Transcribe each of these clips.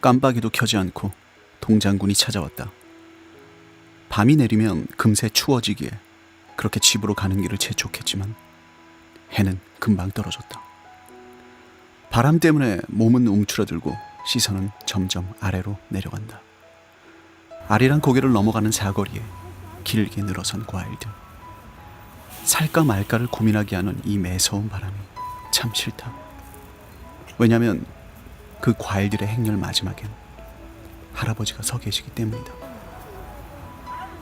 깜빡이도 켜지 않고 동장군이 찾아왔다. 밤이 내리면 금세 추워지기에 그렇게 집으로 가는 길을 재촉했지만 해는 금방 떨어졌다. 바람 때문에 몸은 움츠러들고 시선은 점점 아래로 내려간다. 아리랑 고개를 넘어가는 사거리에 길게 늘어선 과일들. 살까 말까를 고민하게 하는 이 매서운 바람이 참 싫다. 왜냐면 그 과일들의 행렬 마지막엔 할아버지가 서 계시기 때문이다.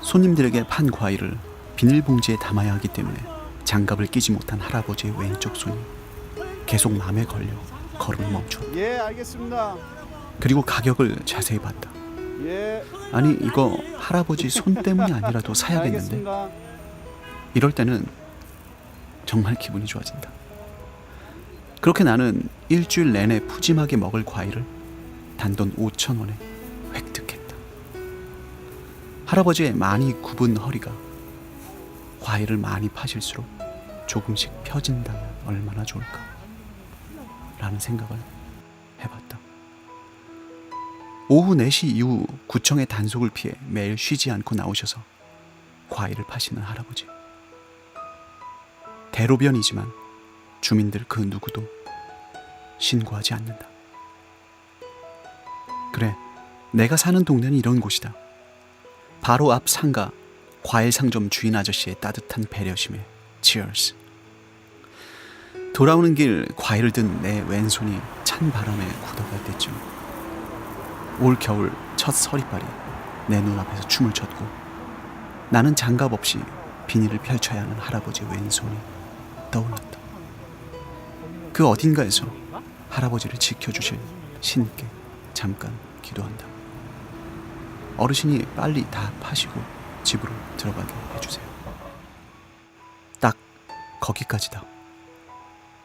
손님들에게 판 과일을 비닐봉지에 담아야 하기 때문에 장갑을 끼지 못한 할아버지의 왼쪽 손이 계속 맘에 걸려 걸음을 멈췄다. 예, 알겠습니다. 그리고 가격을 자세히 봤다. 예, 아니 이거 할아버지 손 때문이 아니라도 사야겠는데 알겠습니다. 이럴 때는 정말 기분이 좋아진다. 그렇게 나는 일주일 내내 푸짐하게 먹을 과일을 단돈 5천 원에 획득했다. 할아버지의 많이 굽은 허리가 과일을 많이 파실수록 조금씩 펴진다면 얼마나 좋을까? 라는 생각을 해봤다. 오후 4시 이후 구청의 단속을 피해 매일 쉬지 않고 나오셔서 과일을 파시는 할아버지. 대로변이지만 주민들 그 누구도 신고하지 않는다. 그래, 내가 사는 동네는 이런 곳이다. 바로 앞 상가 과일 상점 주인 아저씨의 따뜻한 배려심에 치얼스. 돌아오는 길 과일을 든 내 왼손이 찬 바람에 굳어갈 때쯤 올 겨울 첫 서리발이 내 눈앞에서 춤을 췄고 나는 장갑 없이 비닐을 펼쳐야 하는 할아버지 왼손이 떠올랐다. 그 어딘가에서 할아버지를 지켜주실 신께 잠깐 기도한다. 어르신이 빨리 다 파시고 집으로 들어가게 해주세요. 딱 거기까지다.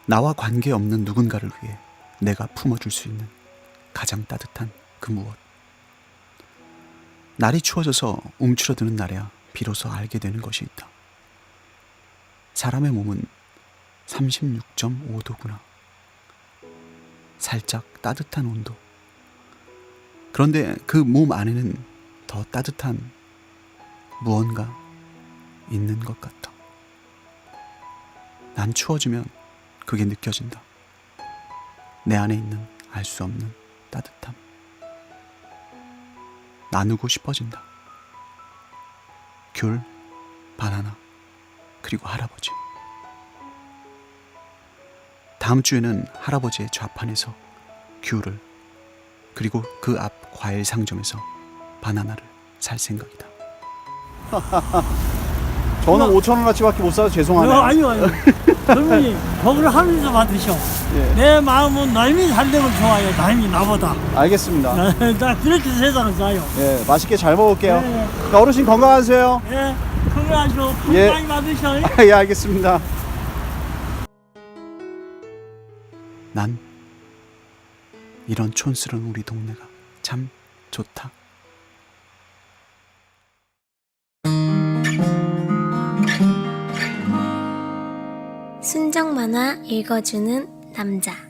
나와 관계없는 누군가를 위해 내가 품어줄 수 있는 가장 따뜻한 그 무엇. 날이 추워져서 움츠러드는 날에야 비로소 알게 되는 것이 있다. 사람의 몸은 36.5도구나. 살짝 따뜻한 온도. 그런데 그 몸 안에는 더 따뜻한 무언가 있는 것 같다. 난 추워지면 그게 느껴진다. 내 안에 있는 알 수 없는 따뜻함. 나누고 싶어진다. 귤, 바나나, 그리고 할아버지. 다음 주에는 할아버지의 좌판에서 귤을 그리고 그 앞 과일 상점에서 바나나를 살 생각이다. 저는 5천 원어치밖에 못 사서 어, 죄송하네요. 아니요, 아니요. 젊은이, 복을 하면서 받으셔. 예, 내 마음은 남이 살려면 좋아요. 남이 나보다. 알겠습니다. 나 그렇게 세상을 사요. 예, 맛있게 잘 먹을게요. 네. 자, 어르신 건강하세요. 예, 건강하시고, 복 예. 많이 받으셔. 예, 알겠습니다. 난 이런 촌스러운 우리 동네가 참 좋다. 순정 만화 읽어주는 남자.